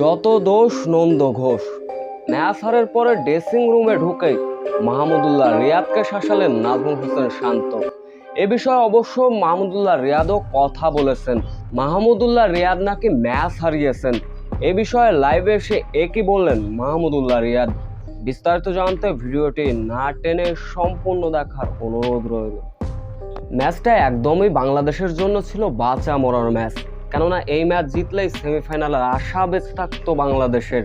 যত দোষ নন্দ ঘোষ। ম্যাচ পরে ড্রেসিং রুমে ঢুকে মাহমুদুল্লাহ রিয়াদকে শাসালেন নাজমুল হোসেন শান্ত। এ বিষয়ে অবশ্য মাহমুদুল্লাহ রিয়াদও কথা বলেছেন। মাহমুদুল্লাহ রিয়াদ নাকি ম্যাচ হারিয়েছেন? এ বিষয়ে লাইভে এসে একই বললেন মাহমুদুল্লাহ রিয়াদ। বিস্তারিত জানতে ভিডিওটি না টেনে সম্পূর্ণ দেখার অনুরোধ রইল। ম্যাচটা একদমই বাংলাদেশের জন্য ছিল বাঁচা মরার ম্যাচ। কেননা এই ম্যাচ জিতলেই সেমিফাইনালের আশা বেঁচে থাকত বাংলাদেশের।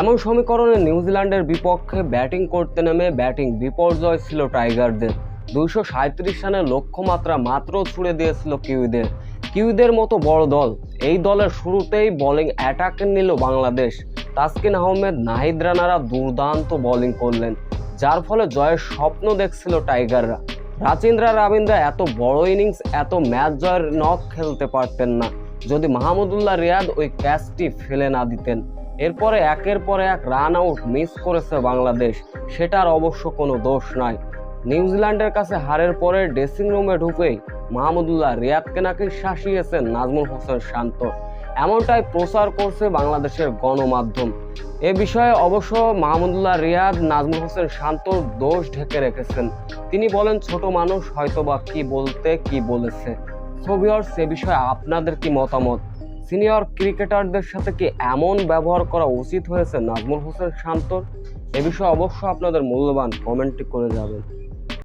এমন সমীকরণে নিউজিল্যান্ডের বিপক্ষে ব্যাটিং করতে নেমে ব্যাটিং বিপর্যয় ছিল টাইগারদের। দুইশো সাঁত্রিশ রানের লক্ষ্যমাত্রা মাত্র ছুড়ে দিয়েছিল কিউইদের কিউইদের মতো বড় দল, এই দলের শুরুতেই বোলিং অ্যাটাকে নিল বাংলাদেশ। তাসকিন আহমেদ, নাহিদ রানারা দুর্দান্ত বোলিং করলেন, যার ফলে জয়ের স্বপ্ন দেখছিল টাইগাররা। রাচিন্দ্রা রাবিন্দ্রা এত বড় ইনিংস, এত ম্যাচ জয়ের নক খেলতে পারতেন না। যদি মাহমুদুল্লাহ রিয়াদ ওই ক্যাচটি ফেলে না দিতেন, এরপরে একের পর এক রান আউট মিস করেছে বাংলাদেশ, সেটার অবশ্য কোনো দোষ নাই। নিউজিল্যান্ডের কাছে হারের পরে ড্রেসিং রুমে ঢুকেই মাহমুদুল্লাহ রিয়াদকে নাকি শাসিয়েছেন নাজমুল হোসেন শান্ত। এমনটাই প্রচার করছে বাংলাদেশের গণমাধ্যম। এ বিষয়ে অবশ্য মাহমুদুল্লাহ রিয়াদ, নাজমুল হোসেন শান্ত দোষ ঢেকে রেখেছেন। তিনি বলেন, ছোট মানুষ হয়তোবা কি বলতে কি বলেছে। সোভিয়র সে বিষয়ে আপনাদের কি মতামত? সিনিয়র ক্রিকেটারদের সাথে কি এমন ব্যবহার করা উচিত হয়েছে? নাজমুল হোসেন শান্তর? এ বিষয়ে অবশ্যই আপনাদের মূল্যবান কমেন্টটি করে যাবেন।